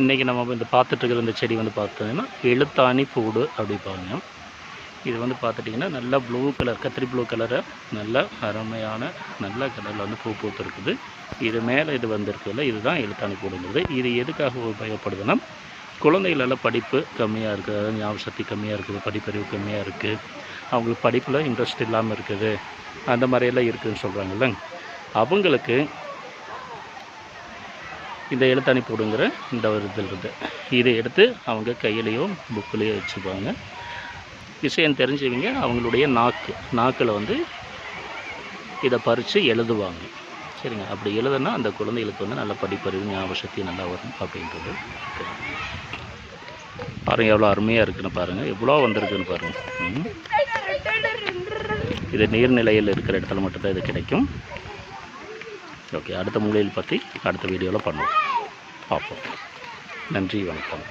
இன்றைக்கி நம்ம இந்த பார்த்துட்ருக்கிற இந்த செடி வந்து பார்த்தீங்கன்னா எழுத்தாணி பூடு அப்படிப்பாங்க இது வந்து பார்த்துட்டிங்கன்னா நல்லா ப்ளூ கலர் கத்திரி ப்ளூ கலரை நல்ல அருமையான நல்ல கலரில் வந்து பூ பூத்துருக்குது. இது மேலே இது வந்திருக்குல்ல இதுதான் எழுத்தாணி பூடுங்கிறது இது எதுக்காக உபயோகப்படுதுன்னா குழந்தைகளெல்லாம் படிப்பு கம்மியாக இருக்குது. ஞாபக சக்தி கம்மியாக இருக்குது படிப்பறிவு கம்மியாக இருக்குது. அவங்களுக்கு படிப்பில் இன்ட்ரெஸ்ட் இல்லாமல் இருக்குது. அந்த மாதிரியெல்லாம் இருக்குதுன்னு சொல்கிறாங்கல்ல அவங்களுக்கு இந்த எழுத்தாணி விடுங்கிற இந்த ஒரு இதில் இருந்து இதை எடுத்து அவங்க கையிலையோ புக்கிலையோ வச்சுப்பாங்க விஷயம் தெரிஞ்சவங்க அவங்களுடைய நாக்கு நாக்கில் வந்து இதை பறித்து எழுதுவாங்க. சரிங்க? அப்படி எழுதுனா அந்த குழந்தைகளுக்கு வந்து நல்ல படிப்பறிவு ஞாபக சக்தி நல்லா வரும் அப்படின்றது. பாருங்கள் எவ்வளோ அருமையாக இருக்குன்னு பாருங்கள் எவ்வளோ வந்திருக்குன்னு பாருங்கள் இது நீர்நிலையில் இருக்கிற இடத்துல மட்டும்தான் இது கிடைக்கும். ஓகே அடுத்த மூலையில் பற்றி அடுத்த வீடியோவில் பண்ணுவோம். பார்ப்போம். நன்றி வணக்கம்.